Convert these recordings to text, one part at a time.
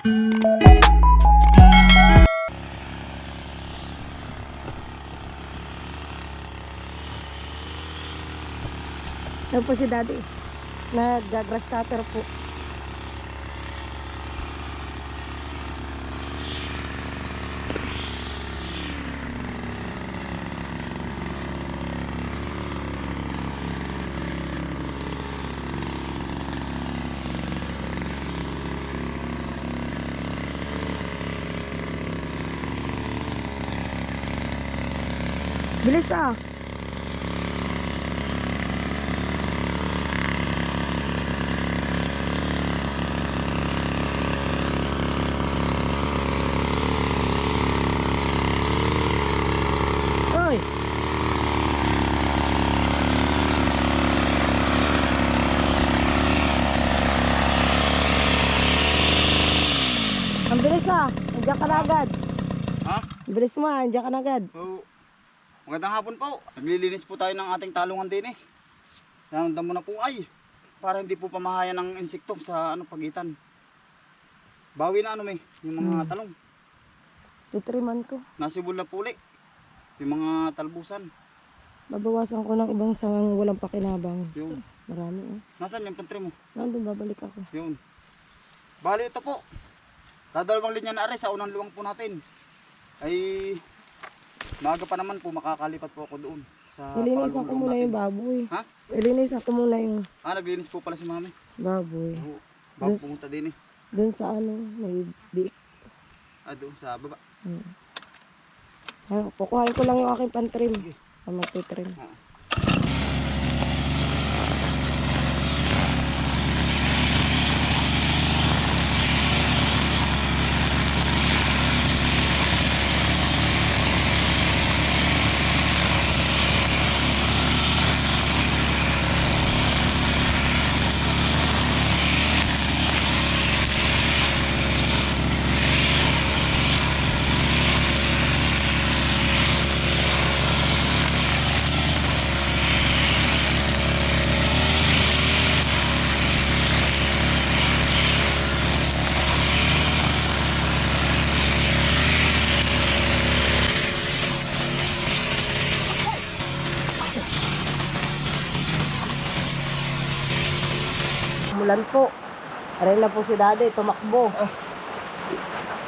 Yan po si daddy. Nag-grass cutter po. Bilis ah. Ang bilis ah. Andiyan ka na agad. Ha? Bilis mo ah. Andiyan ka na agad. So, magandang hapon po. Naglilinis po tayo ng ating talungan din eh. Nanandam mo na po ay. Para hindi po pamahayan ng insekto sa ano pagitan. Bawi na ano may, yung mga talong. Titriman ko. Nasibol na puli. Yung mga talbusan. Babawasan ko ng ibang sangang walang pakinabang. Yun. Marami oh. Nasaan yung pantry mo? Nandun babalik ako. Yun. Bali ito po. Dadalawang linya na aray sa unang luwang po natin. Ay maaga pa naman po makakalipat po ako doon. Sa Nilinisan ko paalulong muna yung baboy. Ha? Nilinisan ko muna yung Ah, naglinis po pala si mami. baboy. Oo. Bago Yes. pumunta din eh. Doon sa ano, may biik. Ah, doon sa baba. Hmm. Ano, kukuhain ko lang yung aking pantrim. Sige. Ang magtitrim. Oo. Mulan po. Aray na po si daddy, tumakbo.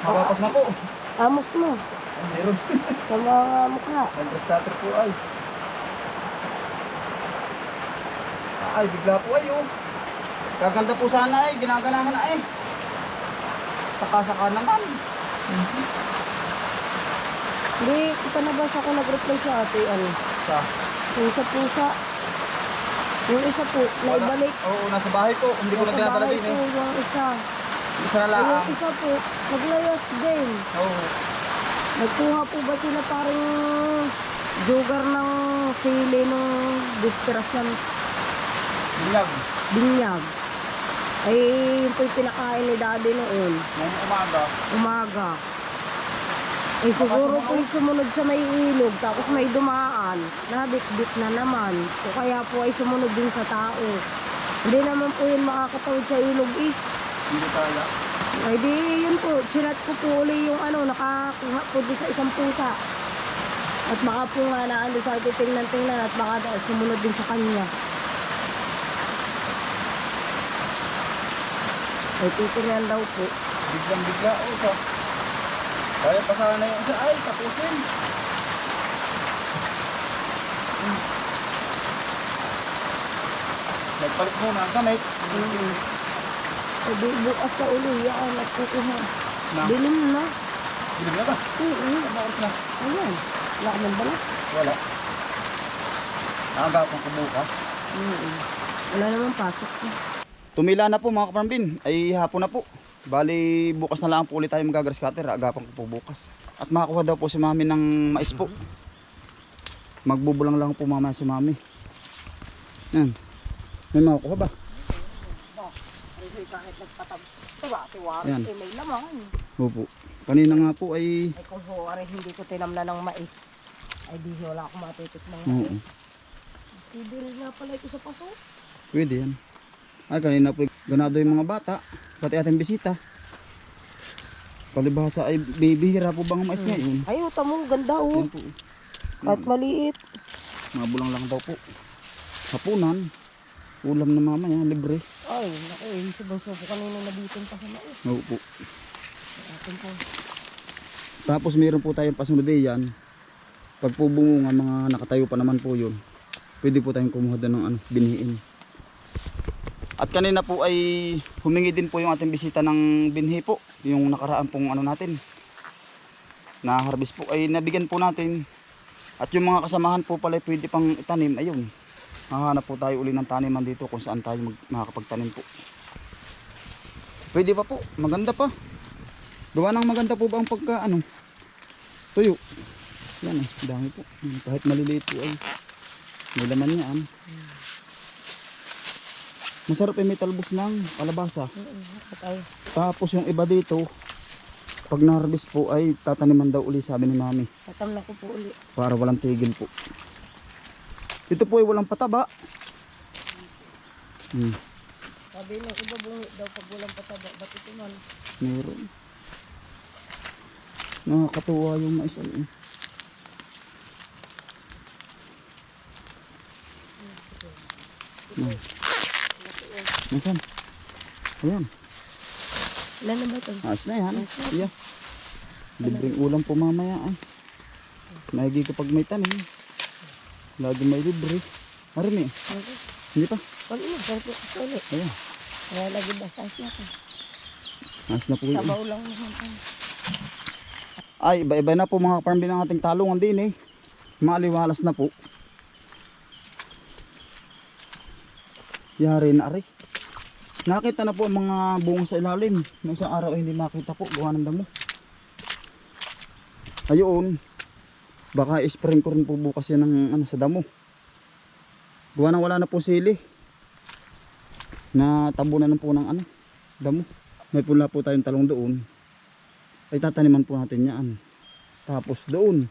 Makapas na po. Amos mo. Meron. Sa mga mukha. Ang starter po ay. Ay, bigla po ay oh. Gaganda po sana ay, ginaganahan na ay. Saka-saka naman. Hindi, kita na ba ako nag-reply sa ate, ano? Sa, Yung isa pusa. Yung isa po, naibalik. Oo, nasa bahay po. Hindi ko na dinadala din eh. yung isa. Isa na lang. Yung isa po, naglayas din. Oo. Nagkuha po ba sila parang jogar ng sili ng distress ng Binyag. binyag? Ay, yun po yung pinakain ni daddy noon, Ngayong umaga. umaga. Eh siguro po yung sumunod sa may ilog, tapos may dumaan, nabit-bit na naman. O kaya po ay sumunod din sa tao. Hindi naman po yun makakatawid sa ilog eh. Hindi kaya. Ay di, yun po, chinat ko po uli yung ano, nakakuha po doon sa isang pusa. At baka po nga na ano sa atin tingnan-tingnan at baka sumunod din sa kanya. Ay titingnan daw po. Biglang bigla. Oo, sa. Kaya pa sana yung isa. Ay, tapusin. Hmm. Nagpalit muna ang gamit. Mm. Ay di, bukas na uli, yan at kukuha. Na. Dilim na. Hindi na ba? Oo, oras na? ayan. Wala ka ng balat. Wala. Aga akong kumukas. Mm. Wala namang pasok. Tumila na po mga kaparambin. Ay hapon na po. Bali bukas na lang po ulit tayo magagrass cutter. Agapan ko po bukas. At makakuha daw po si mami ng mais po. Magbubulang lang po mamaya si mami. Yan. May makukuha ba? Kahit nagpatag-tuwa-tuwa, Ayan. eh, may laman. Opo. Kanina nga po ay... Ay kung ho, aray, hindi ko tinamla ng mais. Ay di wala akong matitik ng Oo. Sibil nga pala ito sa paso. Pwede yan. Ay kanina po ganado yung mga bata. Pati ating bisita. Palibhasa ay bibihira po bang mais ngayon? Ay, uta mo, ganda oh. Yan po. Kahit maliit. Mabulang lang daw po. Hapunan. Ulam na mamaya, libre. Ay, naku, Bunso po kanina nabitin pa sa mais. Oo po. Atin po. Tapos meron po tayong pasunod eh yan. Pag po bumunga, mga nakatayo pa naman po yun. Pwede po tayong kumuha doon ng ano, binhiin. At kanina po ay humingi din po yung ating bisita ng binhi po. Yung nakaraan pong ano natin. Na harvest po ay nabigyan po natin. At yung mga kasamahan po pala pwede pang itanim. Ayun. Hahanap po tayo uli ng taniman dito kung saan tayo mag, makakapagtanim po. Pwede pa po. Maganda pa. Gawa ng maganda po ba ang pagka ano? Tuyo. Yan eh, dami po. Kahit maliliit po ay may laman yan. Masarap eh may talbos ng kalabasa. Ay, Tapos yung iba dito, pag na-harvest po ay tataniman daw uli sabi ni mami. tatam na ko po uli. Para walang tigil po. Ito po ay walang pataba. Hmm, Sabi ng iba bungi daw pag walang pataba. Ba't ito man? meron. Nakakatuwa yung mais. ay, eh. Hmm. Nasaan? Ayan. Ilan na ba ito? Ayos na yan. Yeah. Libreng ulam po mamaya ay. Naigi kapag may tanim. Lagi may libre. Marami. Okay. Hindi pa. Wala na, sarap po kasi uli. Ayan. Kaya lagi ba sa na ito? Ayos na po yun. Sabaw lang naman ito. Ay, iba-iba na po mga farm din ang ating talungan din eh. Maliwalas na po. Yari na ari. Nakita na po ang mga bunga sa ilalim. Noong isang araw ay hindi makita po. Gawa ng damo. Ayun. Baka i-spring ko rin po bukas yan ng ano, sa damo. Gawa wala na po sili. Na tabunan na po ng ano, damo. May pula po tayong talong doon ay tataniman po natin yan. Tapos doon,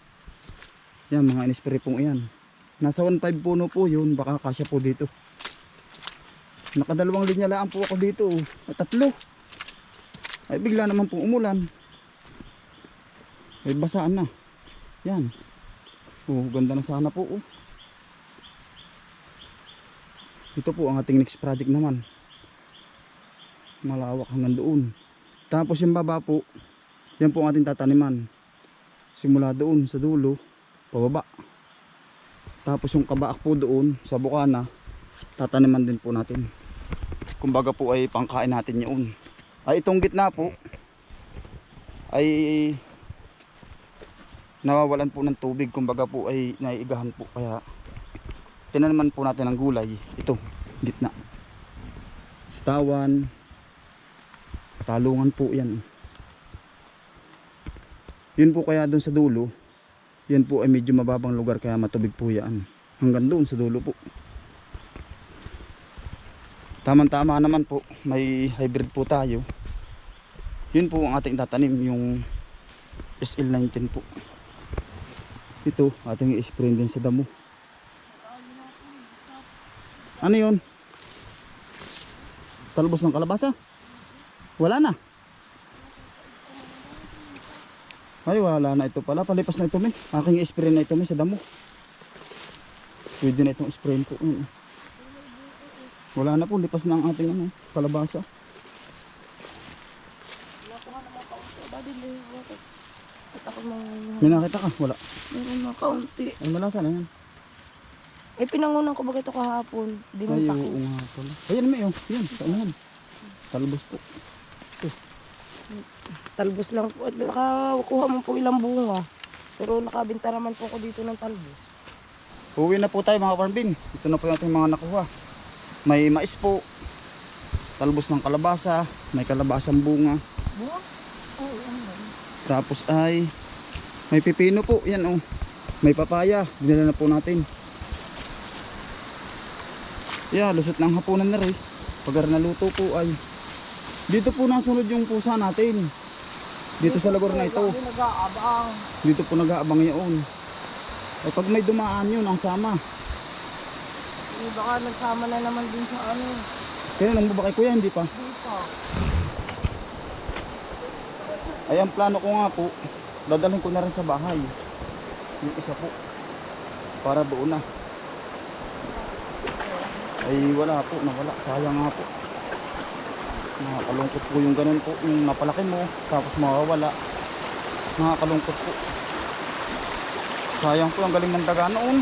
yan mga inispray pong yan. Nasa 1.5 puno po yun, baka kasya po dito. Nakadalawang linya lang po ako dito, oh. at tatlo. Ay bigla naman pong umulan. Ay basaan na. Yan. Oh, ganda na sana po. Oh. Ito po ang ating next project naman. Malawak hanggang doon. Tapos yung baba po, yan po ang ating tataniman. Simula doon sa dulo, pababa. Tapos yung kabaak po doon sa bukana, tataniman din po natin. Kumbaga po ay pangkain natin yun. Ay itong gitna po, ay nawawalan po ng tubig. Kumbaga po ay naiigahan po. Kaya tinaniman po natin ng gulay. Ito, gitna. Stawan, talungan po yan. Yun po kaya doon sa dulo, yan po ay medyo mababang lugar kaya matubig po yan. Hanggang doon sa dulo po. Tamang-tama naman po, may hybrid po tayo. Yun po ang ating tatanim, yung SL19 po. Ito, ating i-spray din sa damo. Ano yun? Talbos ng kalabasa? Wala na. Ay, wala na ito pala. Palipas na ito, may. Aking spray na ito, may, sa damo. Pwede na itong spray po. Yun. Wala na po. Lipas na ang ating ano, kalabasa. Daddy, may water. At ako mga... May nakita ka? Wala. Meron mga kaunti. Ay, malasa na yan. Eh, pinangunan ko ba ito kahapon? Ay, Binunta ko. oo nga pala. Ayan, may oh. Yan, sa unahan. Talbos po. Talbos lang po. At Nakakuha mo po ilang bunga. Pero nakabinta naman po ako dito ng talbos. Uwi na po tayo mga farmbin. Ito na po yung ating mga nakuha. May mais po. Talbos ng kalabasa. May kalabasang bunga. Tapos ay may pipino po. Yan oh. May papaya. Dinala na po natin. Yeah, lusot ng hapunan na rin. Pag naluto po ay dito po nasunod yung pusa natin. Dito sa lagor na ito. Dito po nag-aabang yun. Pag may dumaan yun, ang sama. Eh, baka nagsama na naman din sa ano. Kaya nang babakay kuya, hindi pa. Dito. Ay, ang plano ko nga po, dadalhin ko na rin sa bahay. Yung isa po. Para buo na. Ay, wala po, nawala. Sayang nga po. Nakakalungkot po yung ganun po. Yung napalaki mo, tapos mawawala. Nakakalungkot po. Sayang po, ang galing ng daga noon.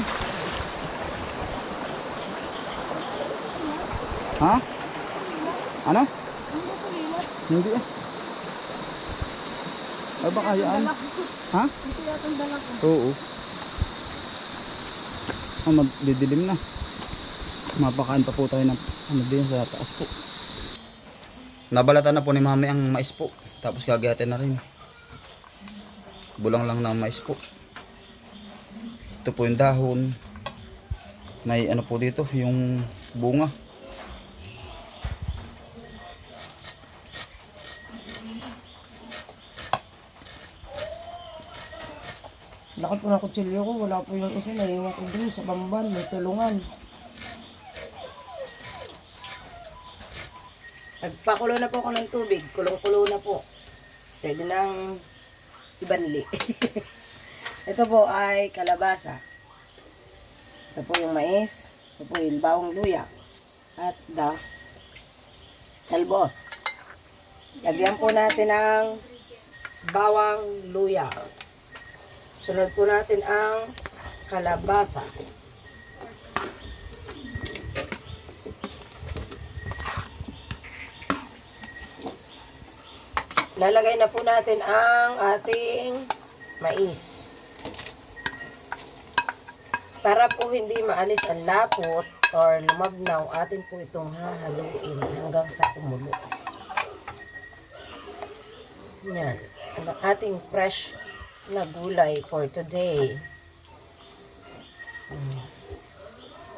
Ha? Ano? Hindi ah. Ay baka yan. Ha? Ito yata ang ko. Oo. Oh, magdidilim na. Mapakain pa po tayo ng ano din sa taas po. Nabalatan na po ni mami ang mais po. Tapos gagayatin na rin. Bulang lang ng mais po. Ito po yung dahon. May ano po dito, yung bunga. Laki po ng kutsilyo ko. Wala po yung isa. Naiwan ko dun sa bamban. May tulungan. Nagpakulo na po ako ng tubig. Kulong-kulo na po. Pwede nang ibanli. Ito po ay kalabasa. Ito po yung mais. Ito po yung bawang luya. At the talbos. Lagyan po natin ng bawang luya. Sunod po natin ang kalabasa. Lalagay na po natin ang ating mais. Para po hindi maalis ang lapot or lumabnaw, atin po itong hahaluin hanggang sa kumulo. Yan. Ang ating fresh na gulay for today. Hmm.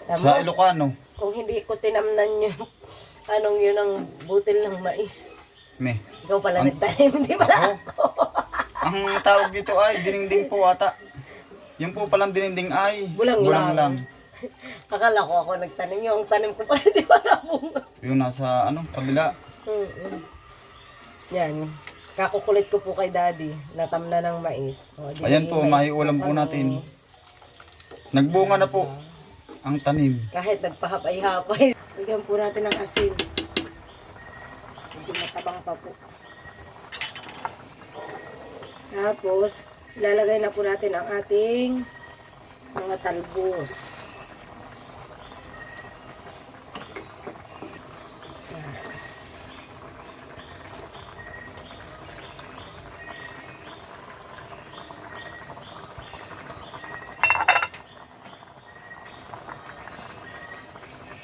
Tama? Sa Ilocano, Kung hindi ko tinamnan yung anong yun ang butil ng mais. me. Ikaw pala Ang- nagtanim, hindi pala Ako? Ang tawag dito ay dininding po ata. Yung po palang dininding ay Bulang lang. lang. Akala ko ako nagtanim. Yung tanim ko pala, di ba nabunga? Yung nasa ano, kabila. Mm-mm. Yan. Kakukulit ko po kay daddy. Natamna ng mais. O, di Ayan po, mais maiulam po kami. natin. Nagbunga na po ang tanim. Kahit nagpahapay-hapay. Lagyan po natin ng asin. Medyo matabang pa po. Tapos, ilalagay na po natin ang ating mga talbos.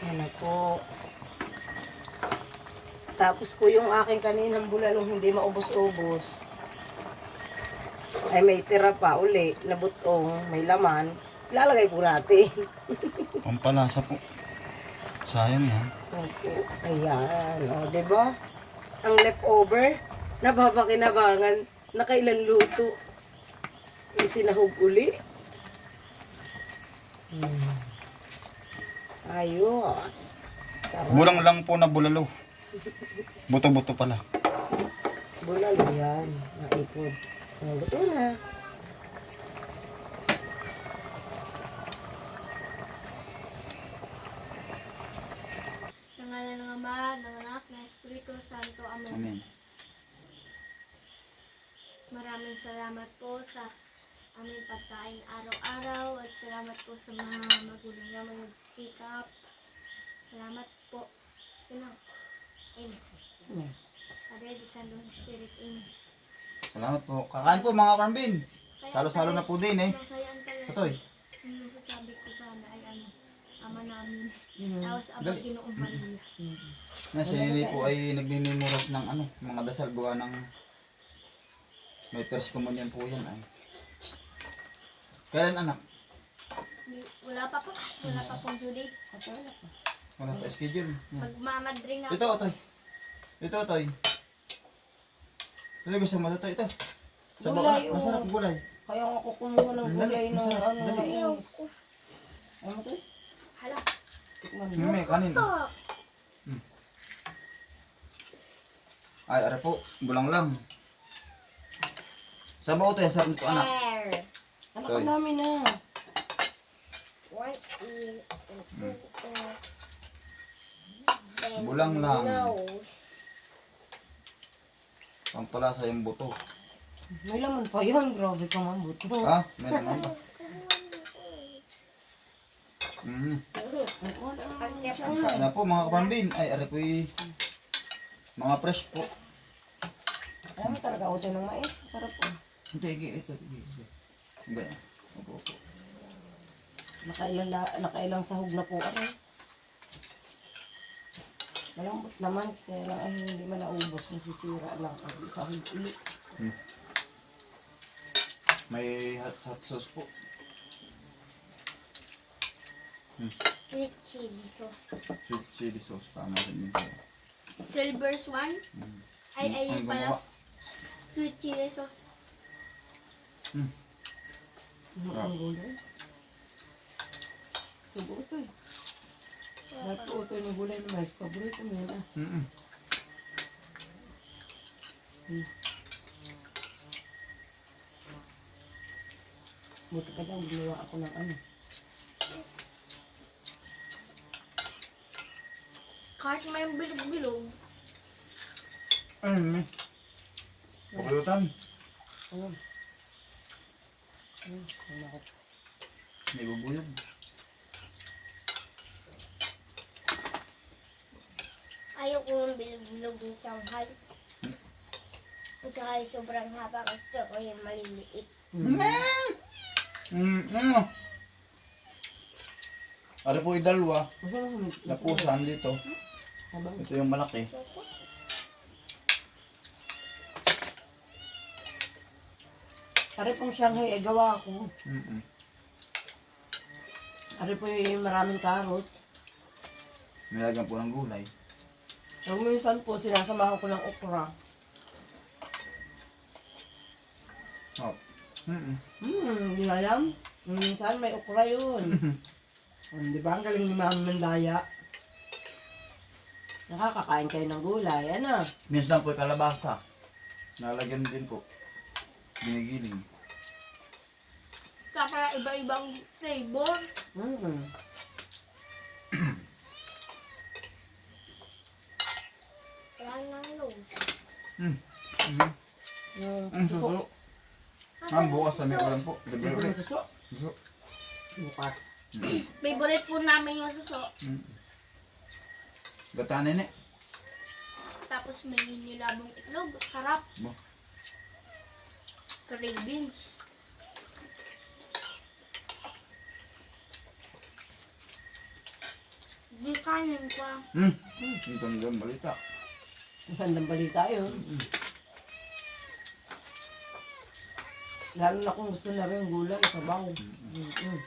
Yan na po. Tapos po yung aking kaninang bulalong hindi maubos-ubos. Ay may tira pa uli na butong, may laman. Ilalagay po natin. Pampalasa po. Sayang yan. Opo. Ayan. O, di ba? Ang leftover, napapakinabangan, nakailan luto. Isinahog uli. Hmm. Ayos. Sarap. Bulang lang po na bulalo. Buto-buto pala. Bulalo yan. Naipod. O, luto na. Sa ngalan ng Ama, ng Anak, ng Espiritu Santo. Amen. Amen. Maraming salamat po sa aming pagkain araw-araw at salamat po sa mga magulang na mga nagsikap. Salamat po. Yun lang. Amen. Amen. Padre, di Santo Spirit. Amen. Salamat po. Kakain po mga karambin. Salo-salo na po din eh. Kaya ang yung masasabi ko sana ay ano, Ama namin. Mm. Tapos Ama Dali. Ginoong Maria. Na si Nini po ay nagmimimuras ng ano, mga dasal gawa ng may first communion po yan ay. Kailan anak? Wala pa po. Wala pa pong due date. Wala pa schedule. Yan. Magmamadring na Ito, Otoy. Ito, Otoy. Ito gusto mo ito, ito. Sa baba, Gulay, oh. masarap gulay. Kaya ako kumuha ng Dali, gulay na masarap, ano, dali. mais. Ano to? Hala. Tikman mo. Kanin. Oh. Ay, ara po, bulang lang. Sabaw to yan, sarap nito anak. Air. Anak Toy. ko namin na. One and two. Bulang lang. Pampalasa yung buto. May laman pa yan. Grabe ka man buto. Ha? May naman ba? Mm. Kain na po mga kapambin. Ay, ari po mga fresh po. Alam mo talaga uto ng mais. Sarap po. Ito, ito, ito. yan? Opo, opo. Nakailang, la- nakailang sahog na po. Ano? Malambot naman. Kaya lang ay hindi man naubos. Nasisira lang. Ang sahog ulit. May hot, hot sauce po. Sweet chili sauce. Sweet chili sauce. Tama rin yun. Silver's one. Mm. Ay, Ang ayun pala. Sweet chili sauce. Ano ang gulay? Subo ito eh. Lahat po ito ng gulay na mais. Paborito mo yan ah. Mm-mm. Buti ka lang, gumawa ako ng ano. Kahit may bilog-bilog. Ano yun eh? Pakulutan. Ano? Ano? Ano ako? May bubuyog. Ayaw ko yung bilog-bilog ng Shanghai. At saka yung sobrang haba gusto ko yung maliliit. Mm. Mm, ano? Ari po yung dalawa. Napusan dito. Ito yung malaki. Ari pong Shanghai ay gawa ko. Mm-mm. Ari po yung maraming carrots. Nilagyan po ng gulay. Ang minsan po sinasamahan ko ng okra. Oh. Mm-mm. Hmm, hindi mo alam? Minsan may okra yun. um, di ba ang galing ni Ma'am Mandaya? Nakakakain kayo ng gulay, ano? Minsan po kalabasa. Nalagyan din po. Ginigiling. Saka iba-ibang flavor. Mm. Wala nang nose. Mm. Mm. Yung Ang suso. suso. Bukas na may ulam po. Libre ulit. suso. Suso. Bukas. Mm. Favorite po namin yung suso. Mm. Gatanin eh. Tapos may nilabong itlog. Sarap. Bo. Curry beans. Di kanin pa. Mm. Ang gandang balita. Magandang balita yun. Lalo na kung gusto na rin gulay, sabaw. Mm-mm.